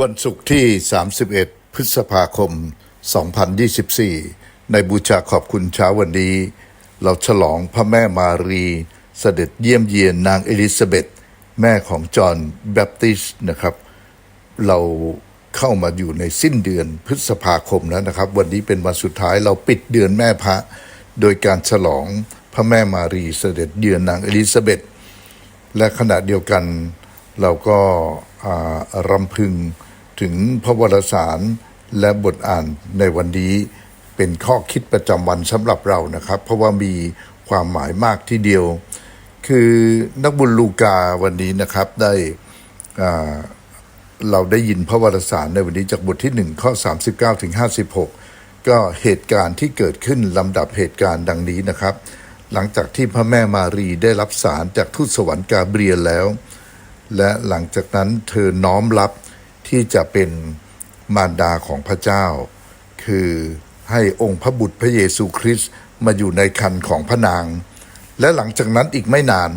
วันศุกร์ที่ 31 พฤษภาคม 2024 ในบูชาขอบคุณเช้าวันนี้ เราฉลองพระแม่มารีเสด็จเยี่ยมเยียนนางเอลิซาเบธแม่ของจอห์นแบปติสต์นะครับ เราเข้ามาอยู่ในสิ้นเดือนพฤษภาคมแล้วนะครับ วันนี้เป็นวันสุดท้ายเราปิดเดือนแม่พระ โดยการฉลองพระแม่มารีเสด็จเยือนนางเอลิซาเบธและขณะเดียวกันเราก็รำพึง ถึงพระวรสารและบทอ่านในวันนี้เป็นข้อคิดประจำวันสำหรับเรานะครับ เพราะว่ามีความหมายมากทีเดียว คือนักบุญลูกาวันนี้นะครับได้เราได้ยินพระวรสารในวันนี้จากบทที่ 1 ข้อ 39ถึง56 ก็เหตุการณ์ที่เกิดขึ้นลำดับเหตุการณ์ดังนี้นะครับ หลังจากที่พระแม่มารีได้รับสารจากทูตสวรรค์กาเบรียลแล้ว และหลังจากนั้นเธอน้อมรับ ที่จะเป็นมารดาของพระเจ้า คือให้องค์พระบุตรพระเยซูคริสต์มาอยู่ในคันของพระนาง และหลังจากนั้นอีกไม่นาน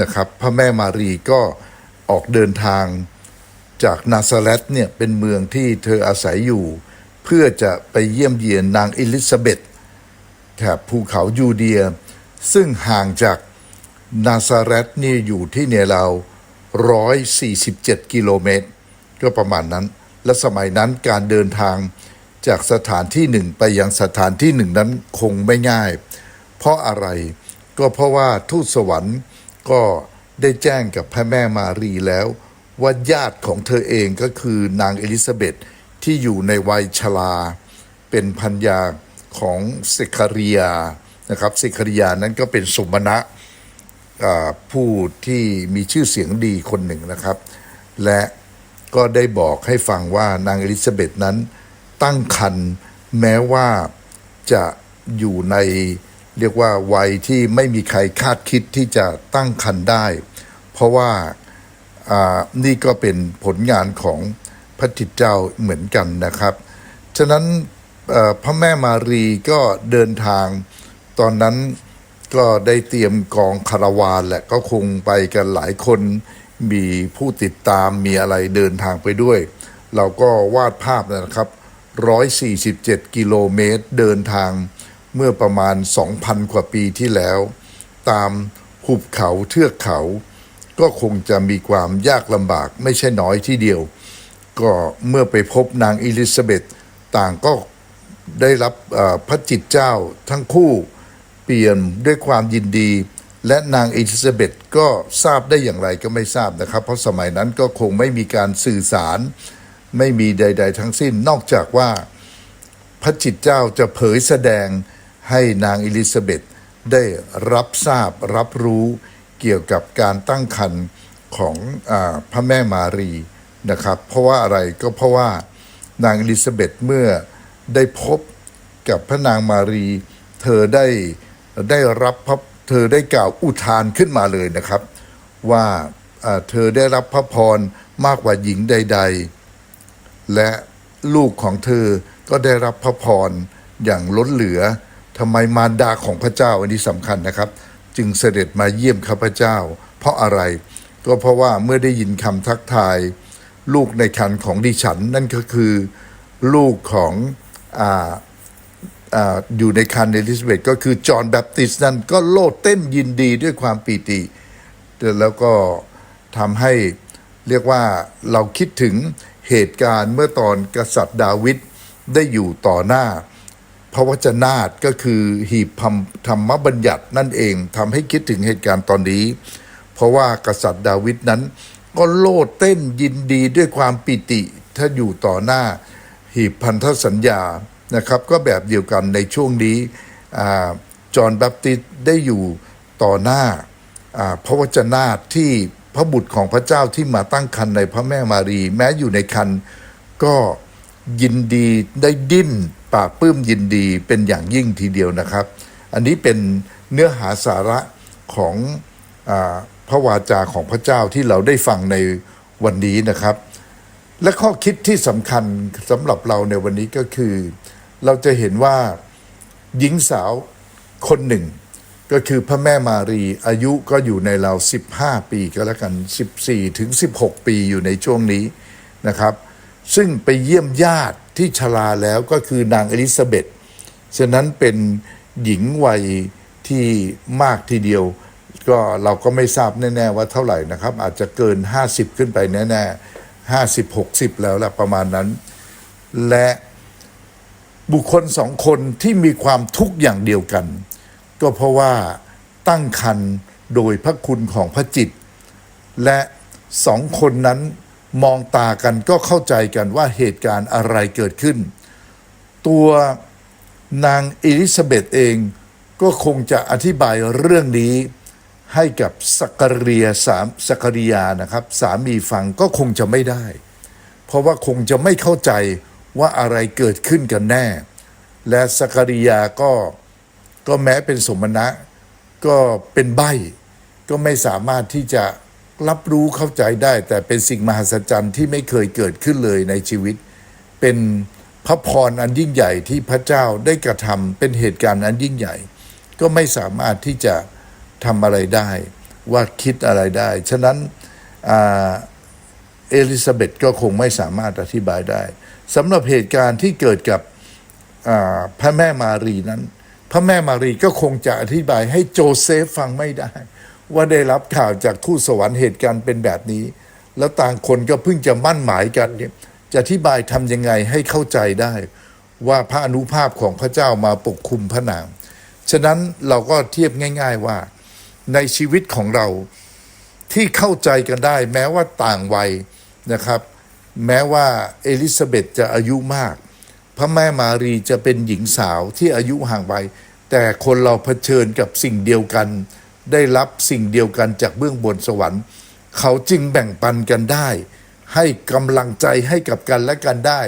นะครับ พระแม่มารีก็ออกเดินทางจากนาซาเรตเนี่ยเป็นเมืองที่เธออาศัยอยู่ เพื่อจะไปเยี่ยมเยียนนางเอลิซาเบธแถบภูเขายูเดีย ซึ่งห่างจากนาซาเรตนี่อยู่ที่เนี่ยเรา147 กิโลเมตร ก็ประมาณนั้น และสมัยนั้นการเดินทางจากสถานที่หนึ่งไปยังสถานที่หนึ่งนั้นคงไม่ง่าย เพราะอะไรก็เพราะว่าทูตสวรรค์ก็ได้แจ้งกับพระแม่มารีแล้ว ว่าญาติของเธอเองก็คือนางเอลิซาเบธที่อยู่ในวัยชราเป็นพันยาของเซคาริยานะครับเซคาริยานั้นก็เป็นสมณะผู้ที่มีชื่อเสียงดีคนหนึ่งนะครับ และ ก็ได้บอกให้ฟังว่านางเอลิซาเบธนั้น ตั้งครรภ์แม้ว่าจะอยู่ในเรียกว่าวัยที่ไม่มีใครคาดคิดที่จะตั้งครรภ์ได้ เพราะว่านี่ก็เป็นผลงานของพระจิตเจ้าเหมือนกันนะครับ ฉะนั้นพระแม่มารีก็เดินทางตอนนั้นก็ได้เตรียมกองคาราวานแหละก็คงไปกันหลายคน มีผู้ติดตามมีอะไรเดินทางไปด้วย เราก็วาดภาพนะครับ 147 กิโลเมตรเดินทางเมื่อประมาณ 2,000 กว่าปีที่แล้ว ตามหุบเขาเทือกเขา ก็คงจะมีความยากลำบากไม่ใช่น้อยที่เดียว ก็เมื่อไปพบนางอิลิซาเบธต่างก็ได้รับพระจิตเจ้าทั้งคู่เปลี่ยนด้วยความยินดี และนางเอลิซาเบธก็ทราบได้อย่างไรก็ไม่ทราบนะครับ เพราะสมัยนั้นก็คงไม่มีการสื่อสาร ไม่มีใด ๆ ทั้งสิ้น นอกจากว่าพระจิตเจ้าจะเผยแสดงให้นางเอลิซาเบธได้รับทราบรับรู้เกี่ยวกับการตั้งครรภ์ของอพระแม่มารีนะครับ เพราะว่าอะไรก็เพราะว่านางเอลิซาเบธเมื่อได้พบกับพระนางมารี เธอได้ได้รับพระ เธอได้กล่าวอุทานขึ้นมาเลยนะครับ ว่าเธอได้รับพระพรมากกว่าหญิงใด ๆ และลูกของเธอก็ได้รับพระพรอย่างล้นเหลือทำไมมารดาของพระเจ้าอันนี้สำคัญนะครับ จึงเสด็จมาเยี่ยมข้าพเจ้า เพราะอะไร ก็เพราะว่าเมื่อได้ยินคำทักทาย ลูกในคันของดิฉันนั่นก็คือ ลูกของอ่า อยู่ในคันเอลิซาเบธก็คือจอห์นแบปติสต์นั้นก็โลดเต้นยินดีด้วยความปีติ แล้วก็ทำให้เรียกว่าเราคิดถึงเหตุการณ์เมื่อตอนกษัตริย์ดาวิดได้อยู่ต่อหน้า พระวจนาตก็คือหีบธรรมบัญญัตินั่นเองทำให้คิดถึงเหตุการณ์ตอนนี้ เพราะว่ากษัตริย์ดาวิดนั้น ก็โลดเต้นยินดีด้วยความปิติถ้าอยู่ต่อหน้า หีบพันธสัญญา นะครับก็แบบเดียวกันในช่วงนี้จอห์นแบปติสต์ได้อยู่ต่อหน้าพระวจนาตที่พระบุตรของพระเจ้าที่มาตั้งคันในพระแม่มารี แม้อยู่ในคันก็ยินดีได้ดิ้นปากปลื้มยินดีเป็นอย่างยิ่งทีเดียวนะครับ อันนี้เป็นเนื้อหาสาระของอพระวาจาของพระเจ้าที่เราได้ฟังในวันนี้นะครับ และข้อคิดที่สำคัญสำหรับเราในวันนี้ก็คือ เราจะเห็นว่าหญิงสาวคนหนึ่ง ก็คือพระแม่มารีอายุก็อยู่ในเรา 15 ปีก็แล้วกัน 14 ถึง 16 ปีอยู่ในช่วงนี้นะครับ ซึ่งไปเยี่ยมญาติที่ชราแล้วก็คือนางอลิซาเบธฉะนั้นเป็นหญิงวัยที่มากทีเดียว ก็เราก็ไม่ทราบแน่ ๆ ว่าเท่าไหร่นะครับ อาจจะเกิน 50 ขึ้นไปแน่ ๆ 50 60 แล้วละประมาณนั้น และ บุคคลสองคนที่มีความทุกข์อย่างเดียวกัน ก็เพราะว่าตั้งคันโดยพระคุณของพระจิต และสองคนนั้นมองตากันก็เข้าใจกันว่าเหตุการณ์อะไรเกิดขึ้น ตัวนางเอลิซาเบธเองก็คงจะอธิบายเรื่องนี้ให้กับสักเรียสามสักริยานะครับ สามีฟังก็คงจะไม่ได้ เพราะว่าคงจะไม่เข้าใจ ว่าอะไรเกิดขึ้นกันแน่ และสักริยาก็ก็แม้เป็นสมณะ ก็เป็นใบก็ไม่สามารถที่จะรับรู้เข้าใจได้ แต่เป็นสิ่งมหัศจรรย์ที่ไม่เคยเกิดขึ้นเลยในชีวิต เป็นพระพรอันยิ่งใหญ่ที่พระเจ้าได้กระทำเป็นเหตุการณ์อันยิ่งใหญ่ ก็ไม่สามารถที่จะทำอะไรได้ ว่าคิดอะไรได้ ฉะนั้นอเอลิซาเบธก็คงไม่สามารถอธิบายได้ สำหรับเหตุการณ์ที่เกิดกับพระแม่มารีนั้น พระแม่มารีก็คงจะอธิบายให้โจเซฟฟังไม่ได้ ว่าได้รับข่าวจากทูตสวรรค์เหตุการณ์เป็นแบบนี้ แล้วต่างคนก็เพิ่งจะมั่นหมายกันจะอธิบายทำยังไงให้เข้าใจได้ ว่าพระอนุภาพของพระเจ้ามาปกคุมพระนางฉะนั้นเราก็เทียบง่าย ๆว่า ในชีวิตของเราที่เข้าใจกันได้ แม้ว่าต่างวัยนะครับ แม้ว่าเอลิซาเบธจะอายุมาก พระแม่มารีจะเป็นหญิงสาวที่อายุห่างวัยแต่คนเราเผชิญกับสิ่งเดียวกัน ได้รับสิ่งเดียวกันจากเบื้องบนสวรรค์ เขาจึงแบ่งปันกันได้ ให้กำลังใจให้กับกันและกันได้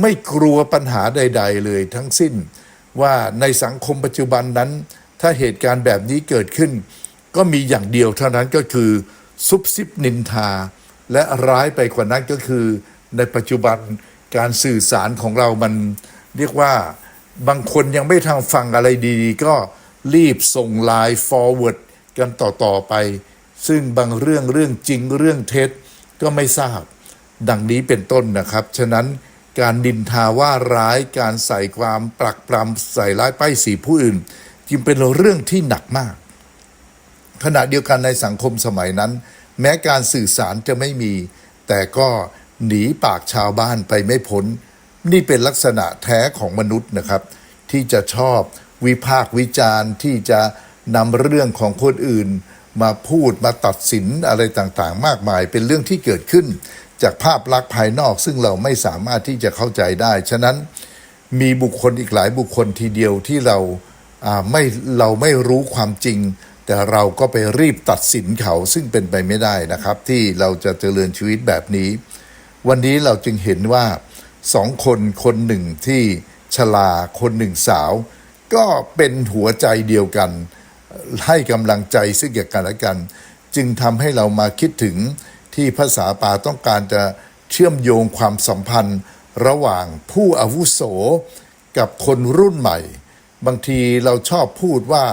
ไม่กลัวปัญหาใด ๆ เลยทั้งสิ้น ว่าในสังคมปัจจุบันนั้น ถ้าเหตุการณ์แบบนี้เกิดขึ้น ก็มีอย่างเดียวเท่านั้นก็คือซุบซิบนินทา และร้ายไปกว่านั้นก็คือในปัจจุบันการสื่อสารของเรามันเรียกว่าบางคนยังไม่ทางฟังอะไรดีๆ ก็รีบส่งไลน์ forward กันต่อ ๆ ไป ซึ่งบางเรื่องเรื่องจริงเรื่องเท็จก็ไม่ทราบ ดังนี้เป็นต้นนะครับ ฉะนั้นการดินทาว่าร้ายการใส่ความปรักปรำใส่ร้ายป้ายสีผู้อื่น จึงเป็นเรื่องที่หนักมาก ขณะเดียวกันในสังคมสมัยนั้น แม้การสื่อสารจะไม่มี แต่ก็หนีปากชาวบ้านไปไม่พ้น นี่เป็นลักษณะแท้ของมนุษย์นะครับ ที่จะชอบวิพากวิจารณ์ที่จะนำเรื่องของคนอื่น มาพูดมาตัดสินอะไรต่างๆ มากมาย เป็นเรื่องที่เกิดขึ้น จากภาพลักษณ์ภายนอกซึ่งเราไม่สามารถที่จะเข้าใจได้ ฉะนั้นมีบุคคลอีกหลายบุคคลทีเดียวที่เราไม่เราไม่รู้ความจริง แต่เราก็ไปรีบตัดสินเขาซึ่งเป็นไปไม่ได้นะครับ ที่เราจะเจริญชีวิตแบบนี้ วันนี้เราจึงเห็นว่าสองคนคนหนึ่งที่ชราคนหนึ่งสาว ก็เป็นหัวใจเดียวกัน ให้กำลังใจซึ่งกันและกัน จึงทำให้เรามาคิดถึงที่ภาษาป่าต้องการจะเชื่อมโยงความสัมพันธ์ระหว่างผู้อาวุโสกับคนรุ่นใหม่ บางทีเราชอบพูดว่า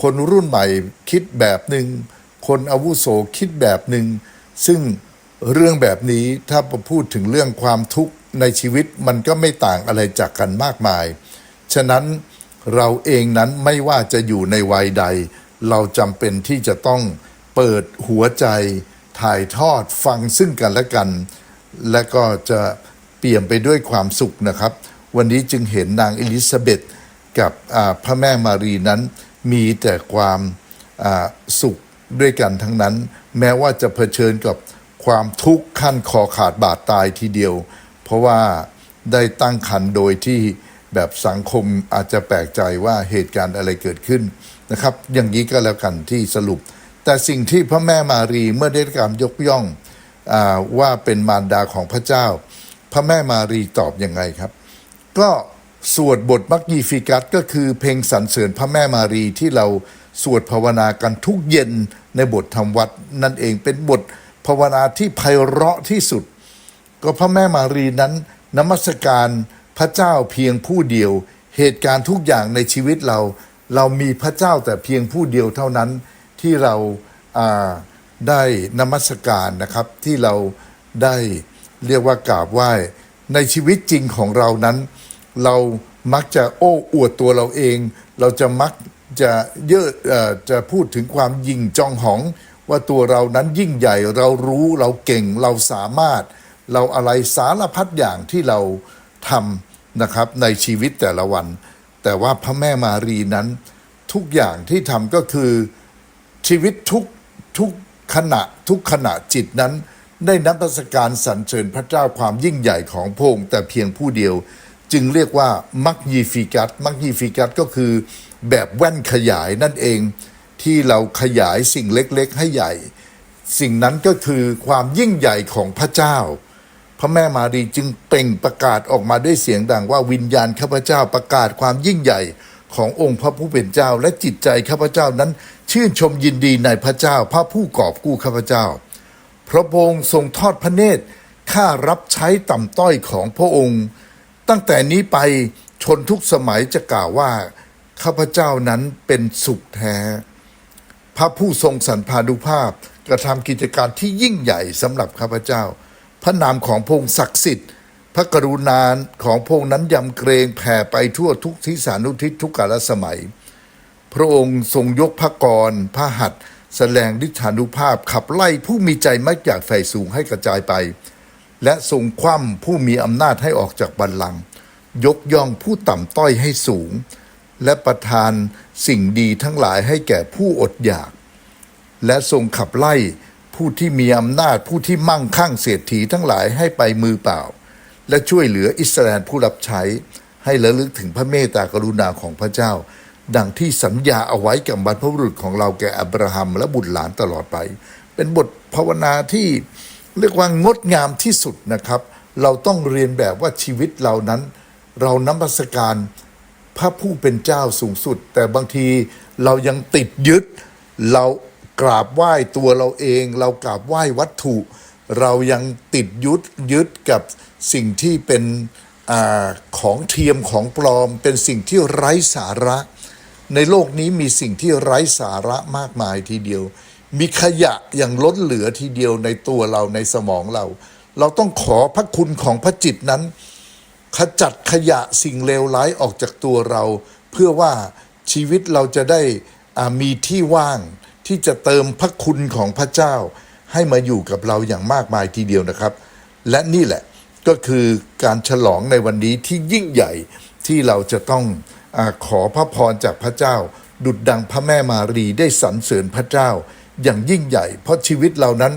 คนรุ่นใหม่คิดแบบหนึ่ง คนอาวุโสคิดแบบหนึ่ง ซึ่งเรื่องแบบนี้ถ้าพูดถึงเรื่องความทุกข์ในชีวิตมันก็ไม่ต่างอะไรจากกันมากมาย ฉะนั้นเราเองนั้นไม่ว่าจะอยู่ในวัยใด เราจำเป็นที่จะต้องเปิดหัวใจถ่ายทอดฟังซึ่งกันและกัน และก็จะเปี่ยมไปด้วยความสุขนะครับ วันนี้จึงเห็นนางเอลิซาเบธกับพระแม่มารีนั้น มีแต่ความสุขด้วยกันทั้งนั้น แม้ว่าจะเผชิญกับความทุกข์ขั้นคอขาดบาดตายทีเดียว เพราะว่าได้ตั้งคันโดยที่แบบสังคมอาจจะแปลกใจว่าเหตุการณ์อะไรเกิดขึ้นนะครับ อย่างนี้ก็แล้วกันที่สรุป แต่สิ่งที่พระแม่มารีเมื่อได้การยกย่องอว่าเป็นมารดาของพระเจ้า พระแม่มารีตอบยังไงครับ ก็ สวดบทมักยีฟิกัสก็คือเพลงสรรเสริญพระแม่มารีที่เราสวดภาวนากันทุกเย็นในบทธรรมวัดนั่นเองเป็นบทภาวนาที่ไพเราะที่สุด ก็พระแม่มารีนั้นนมัสการพระเจ้าเพียงผู้เดียว เหตุการณ์ทุกอย่างในชีวิตเรา เรามีพระเจ้าแต่เพียงผู้เดียวเท่านั้นที่เราาได้นมัสการนะครับที่เราได้เรียกว่ากราบไหว้ในชีวิตจริงของเรานั้น เรามักจะโอ้อวดตัวเราเอง เราจะมักจะเยอะเอ่อจะพูดถึงความยิ่งจองหอง ว่าตัวเรานั้นยิ่งใหญ่เรารู้เราเก่งเราสามารถ เราอะไรสารพัดอย่างที่เราทำนะครับในชีวิตแต่ละวัน แต่ว่าพระแม่มารีนั้นทุกอย่างที่ทำก็คือชีวิตทุกทุกขณะทุกขณะจิตนั้น ได้นับประสการสรรเสริญพระเจ้าความยิ่งใหญ่ของพระองค์แต่เพียงผู้เดียว จึงเรียกว่ามักยีฟิกัสมักยีฟิกัสก็คือแบบแว่นขยายนั่นเองที่เราขยายสิ่งเล็กๆ ให้ใหญ่ สิ่งนั้นก็คือความยิ่งใหญ่ของพระเจ้า พระแม่มารีจึงเป่งประกาศออกมาด้วยเสียงดังว่าวิญญาณข้าพเจ้าประกาศความยิ่งใหญ่ขององค์พระผู้เป็นเจ้า และจิตใจข้าพเจ้านั้น ชื่นชมยินดีในพระเจ้า พระผู้กอบกู้ข้าพเจ้า พระองค์ทรงทอดพระเนตรข้ารับใช้ต่ำต้อยของพระองค์ ตั้งแต่นี้ไปชนทุกสมัยจะกล่าวว่า ข้าพเจ้านั้นเป็นสุขแท้ พระผู้ทรงสันพานุภาพกระทำกิจการที่ยิ่งใหญ่สำหรับข้าพเจ้า พระนามของพงศักดิ์สิทธิ์พระกรุณาของพงค์นั้นยำเกรงแผ่ไปทั่วทุกทิศานุทิศทุกกาลสมัย พระองค์ทรงยกพระกรพระหัตถ์แสดงฤทธานุภาพขับไล่ผู้มีใจมักอยากใฝ่สูงให้กระจายไป และทรงคว่ำผู้มีอำนาจให้ออกจากบัลลังก์ยกย่องผู้ต่ำต้อยให้สูง และประทานสิ่งดีทั้งหลายให้แก่ผู้อดอยาก และทรงขับไล่ผู้ที่มีอำนาจผู้ที่มั่งคั่งเศรษฐีทั้งหลายให้ไปมือเปล่า และช่วยเหลืออิสราเอลผู้รับใช้ ให้ระลึกถึงพระเมตตากรุณาของพระเจ้า ดังที่สัญญาเอาไว้กับบรรพบุรุษของเราแก่อับราฮัมและบุตรหลานตลอดไป เป็นบทภาวนาที่ เรียกว่างดงามที่สุดนะครับ เราต้องเรียนแบบว่าชีวิตเรานั้น เรานมัสการพระผู้เป็นเจ้าสูงสุด แต่บางทีเรายังติดยึด เรากราบไหว้ตัวเราเอง เรากราบไหว้วัตถุ เรายังติดยึดยึดกับสิ่งที่เป็นอของเทียมของปลอม เป็นสิ่งที่ไร้สาระ ในโลกนี้มีสิ่งที่ไร้สาระมากมายทีเดียว มีขยะอย่างล้นเหลือทีเดียวในตัวเราในสมองเรา เราต้องขอพระคุณของพระจิตนั้น ขจัดขยะสิ่งเลวร้ายออกจากตัวเรา เพื่อว่าชีวิตเราจะได้มีที่ว่างที่จะเติมพระคุณของพระเจ้า ให้มาอยู่กับเราอย่างมากมายทีเดียวนะครับ และนี่แหละก็คือการฉลองในวันนี้ที่ยิ่งใหญ่ที่เราจะต้องอขอพระพรจากพระเจ้า ดุดดังพระแม่มารีได้สรรเสริญพระเจ้า อย่างยิ่งใหญ่ เพราะชีวิตเรานั้น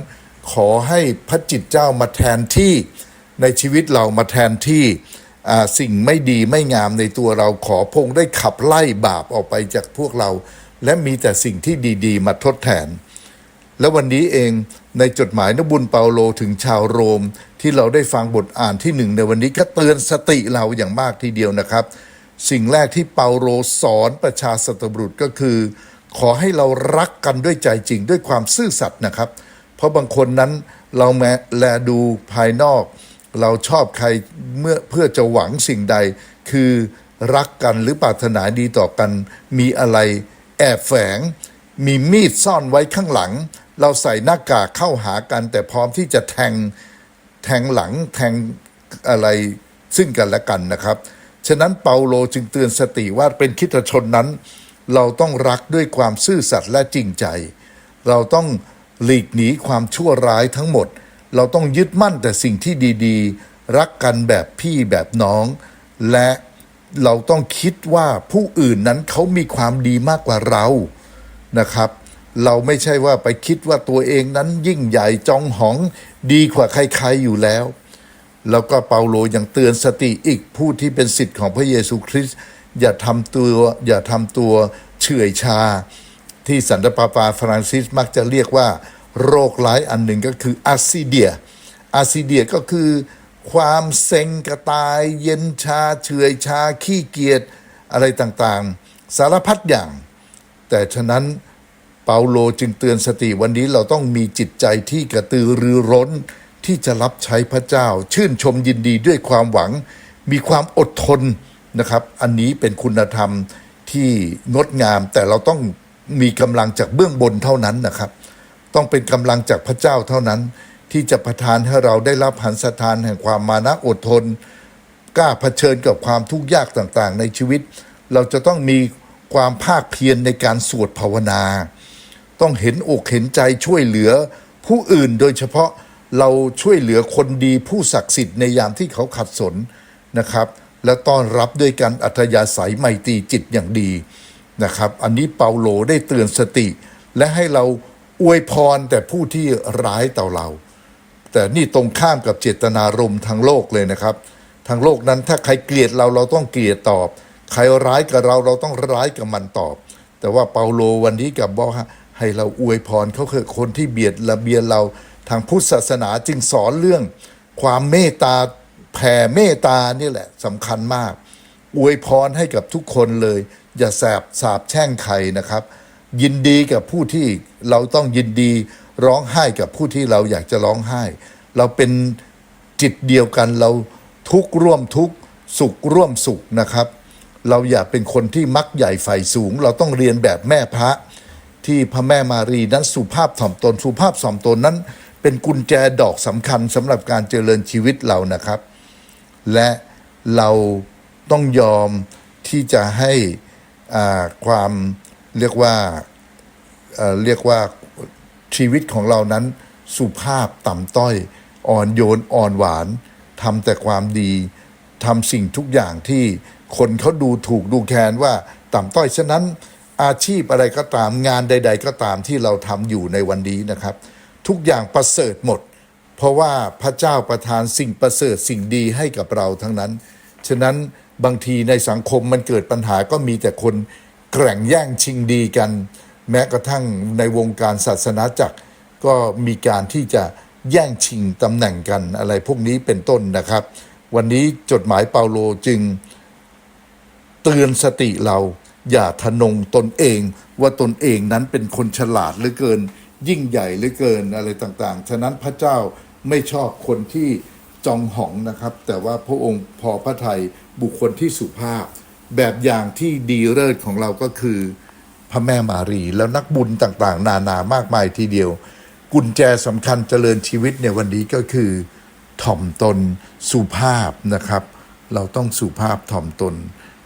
ขอให้พระจิตเจ้ามาแทนที่ในชีวิตเรามาแทนที่สิ่งไม่ดีไม่งามในตัวเราขอพงได้ขับไล่บาปออกไปจากพวกเรา และมีแต่สิ่งที่ดีๆ มาทดแทน และวันนี้เองในจดหมายนบุญเปาโลถึงชาวโรม ที่เราได้ฟังบทอ่านที่หนึ่งในวันนี้ก็เตือนสติเราอย่างมากทีเดียวนะครับ สิ่งแรกที่เปาโลสอนประชาสัตบุรุษก็คือ ขอให้เรารักกันด้วยใจจริงด้วยความซื่อสัตย์นะครับ เพราะบางคนนั้นเราแมแลดูภายนอก เราชอบใครเมื่อเพื่อจะหวังสิ่งใด คือรักกันหรือปรารถนาดีต่อกัน มีอะไรแอบแฝง มีมีดซ่อนไว้ข้างหลัง เราใส่หน้ากากเข้าหากัน แต่พร้อมที่จะแทงแทงหลังแทงอะไรซึ่งกันและกันนะครับ ฉะนั้นเปาโลจึงเตือนสติว่าเป็นคริสตชนนั้น เราต้องรักด้วยความซื่อสัตย์และจริงใจ เราต้องหลีกหนีความชั่วร้ายทั้งหมด เราต้องยึดมั่นแต่สิ่งที่ดีๆ รักกันแบบพี่แบบน้อง และเราต้องคิดว่าผู้อื่นนั้นเขามีความดีมากกว่าเรานะครับ เราไม่ใช่ว่าไปคิดว่าตัวเองนั้นยิ่งใหญ่จองหองดีกว่าใครๆอยู่แล้ว แล้วก็เปาโลยังเตือนสติอีกผู้ที่เป็นสิทธิ์ของพระเยซูคริสต์ อย่าทำตัวอย่าทำตัวเฉื่อยชา ที่สันตปาปาฟรานซิสมักจะเรียกว่า โรคร้ายอันหนึ่งก็คืออาซิเดียอาซิเดียก็คือความเซ็งกระตายเย็นชาเฉื่อยชาขี้เกียจอะไรต่างๆ สารพัดอย่าง แต่ฉะนั้นเปาโลจึงเตือนสติวันนี้เราต้องมีจิตใจที่กระตือรือร้นที่จะรับใช้พระเจ้า ชื่นชมยินดีด้วยความหวัง มีความอดทน นะครับ อันนี้เป็นคุณธรรมที่งดงาม แต่เราต้องมีกำลังจากเบื้องบนเท่านั้นนะครับ ต้องเป็นกำลังจากพระเจ้าเท่านั้น ที่จะประทานให้เราได้รับหันสถานแห่งความมานะอดทน กล้าเผชิญกับความทุกข์ยากต่างๆ ในชีวิต เราจะต้องมีความภาคเพียรในการสวดภาวนา ต้องเห็นอกเห็นใจช่วยเหลือผู้อื่นโดยเฉพาะเราช่วยเหลือคนดีผู้ศักดิ์สิทธิ์ในยามที่เขาขัดสนนะครับ และต้อนรับด้วยการอัธยาศัยไมตรีจิตอย่างดีนะครับ อันนี้เปาโลได้เตือนสติ และให้เราอวยพรแต่ผู้ที่ร้ายต่อเรา แต่นี่ตรงข้ามกับเจตนารมณ์ทางโลกเลยนะครับ ทางโลกนั้นถ้าใครเกลียดเราเราต้องเกลียดตอบ ใครร้ายกับเราเราต้องร้ายกับมันตอบ แต่ว่าเปาโลวันนี้กับบอกให้เราอวยพรเขาคือคนที่เบียดระเบียนเราทางพุทธศาสนาจึงสอนเรื่องความเมตตา แผ่เมตตานี่แหละสำคัญมาก อวยพรให้กับทุกคนเลย อย่าแสบสาบแช่งใครนะครับ ยินดีกับผู้ที่เราต้องยินดีร้องไห้กับผู้ที่เราอยากจะร้องไห้ เราเป็นจิตเดียวกันเราทุกร่วมทุกสุขร่วมสุขนะครับ เราอย่าเป็นคนที่มักใหญ่ฝ่สูง เราต้องเรียนแบบแม่พระ ที่พระแม่มารีนั้นสุภาพถ่อมตนสุภาพถ่อมตนนั้น เป็นกุญแจดอกสำคัญสำหรับการเจริญชีวิตเรานะครับ และเราต้องยอมที่จะให้อ่าความเรียกว่าเอ่อเรียกว่าชีวิตของเรานั้นสุภาพต่ำต้อยอ่อนโยนอ่อนหวานทำแต่ความดีทำสิ่งทุกอย่างที่คนเขาดูถูกดูแคลนว่าต่ำต้อยฉะนั้นอาชีพอะไรก็ตามงานใด ๆ ก็ตามที่เราทำอยู่ในวันนี้นะครับ ทุกอย่างประเสริฐหมด เพราะว่าพระเจ้าประทานสิ่งประเสริฐสิ่งดีให้กับเราทั้งนั้น ฉะนั้นบางทีในสังคมมันเกิดปัญหาก็มีแต่คนแกร่งแย่งชิงดีกัน แม้กระทั่งในวงการศาสนาจักรก็มีการที่จะแย่งชิงตำแหน่งกันอะไรพวกนี้เป็นต้นนะครับ วันนี้จดหมายเปาโลจึงเตือนสติเราอย่าทะนงตนเองว่าตนเองนั้นเป็นคนฉลาดเหลือเกิน ยิ่งใหญ่เหลือเกินอะไรต่างๆ ฉะนั้นพระเจ้า ไม่ชอบคนที่จองหองนะครับ แต่ว่าพระองค์พอพระทัยบุคคลที่สุภาพ แบบอย่างที่ดีเลิศของเราก็คือพระแม่มารี แล้วนักบุญต่างๆ นานามากมายทีเดียว กุญแจสำคัญเจริญชีวิตในวันนี้ก็คือ ถ่อมตนสุภาพนะครับ เราต้องสุภาพถ่อมตน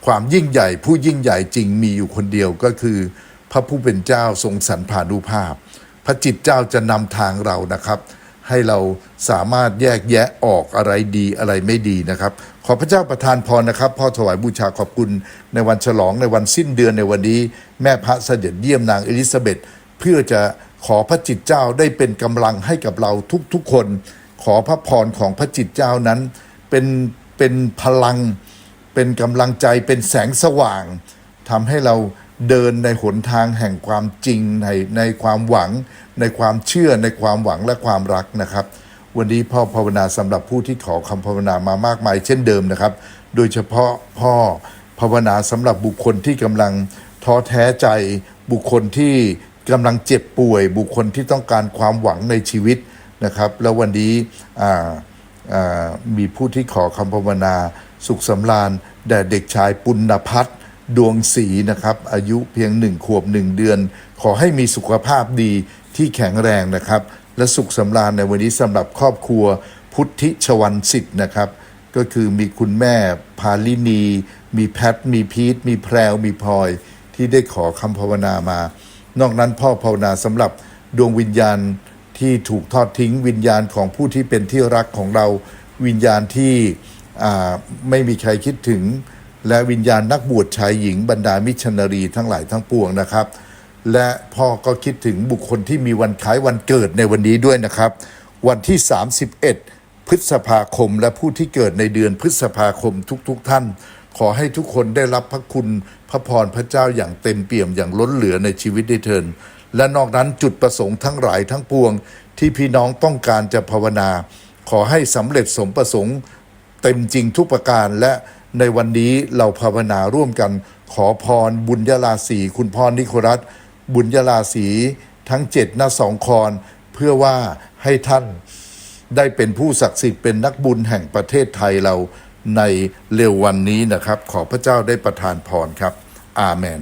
ความยิ่งใหญ่ผู้ยิ่งใหญ่จริงมีอยู่คนเดียวก็คือ พระผู้เป็นเจ้าทรงสรรพานุภาพ พระจิตเจ้าจะนำทางเรานะครับ ให้เราสามารถแยกแยะออกอะไรดีอะไรไม่ดีนะครับ ขอพระเจ้าประทานพรนะครับ พ่อถวายบูชาขอบคุณในวันฉลองในวันสิ้นเดือนในวันนี้ แม่พระเสด็จเยี่ยมนางเอลิซาเบธเพื่อจะขอพระจิตเจ้าได้เป็นกำลังให้กับเราทุกๆคน ขอพระพรของพระจิตเจ้านั้น เป็นเป็นพลัง เป็นกำลังใจเป็นแสงสว่างทำให้เรา เดินในหนทางแห่งความจริงในในความหวัง ในความเชื่อในความหวังและความรักนะครับ วันนี้พ่อภาวนาสำหรับผู้ที่ขอคำภาวนามามากมาย เช่นเดิมนะครับ โดยเฉพาะพ่อภาวนาสำหรับบุคคลที่กำลังท้อแท้ใจ บุคคลที่กำลังเจ็บป่วย บุคคลที่ต้องการความหวังในชีวิตนะครับ แล้ววันนี้มีผู้ที่ขอคำภาวนาสุขสำราญแด่เด็กชายปุณพัฒน์ ดวงศรีนะครับ อายุเพียงหนึ่งขวบหนึ่งเดือน ขอให้มีสุขภาพดีที่แข็งแรงนะครับ และสุขสำราญในวันนี้สำหรับครอบครัวพุทธิชวันสิทธิ์นะครับ ก็คือมีคุณแม่พาลินี มีแพท มีพีทมีแพรวมีพลอย ที่ได้ขอคำภาวนามา นอกนั้นพ่อภาวนาสำหรับดวงวิญญาณที่ถูกทอดทิ้งวิญญาณของผู้ที่เป็นที่รักของเราวิญญาณที่ไม่มีใครคิดถึง และวิญญาณนักบวชชายหญิงบรรดามิชนนารีทั้งหลายทั้งปวงนะครับ และพ่อก็คิดถึงบุคคลที่มีวันคล้ายวันเกิดในวันนี้ด้วยนะครับ วันที่ 31 พฤษภาคมและผู้ที่เกิดในเดือนพฤษภาคมทุกๆทท่าน ขอให้ทุกคนได้รับพระคุณพระพรพระเจ้าอย่างเต็มเปี่ยมอย่างล้นเหลือในชีวิตได้เทินและนอกนั้นจุดประสงค์ทั้งหลายทั้งปวง ที่พี่น้องต้องการจะภาวนา ขอให้สำเร็จสมประสงค์ เต็มจริงทุกประการและ ในวันนี้เราภาวนาร่วมกัน ขอพรบุญยราศีคุณพรนิโครัตบุญยราศีทั้งเจ็ดหน้าสองคอนเพื่อว่าให้ท่านได้เป็นผู้ศักดิ์สิทธิ์เป็นนักบุญแห่งประเทศไทยเราในเร็ววันนี้นะครับ ขอพระเจ้าได้ประทานพรครับ อาเมน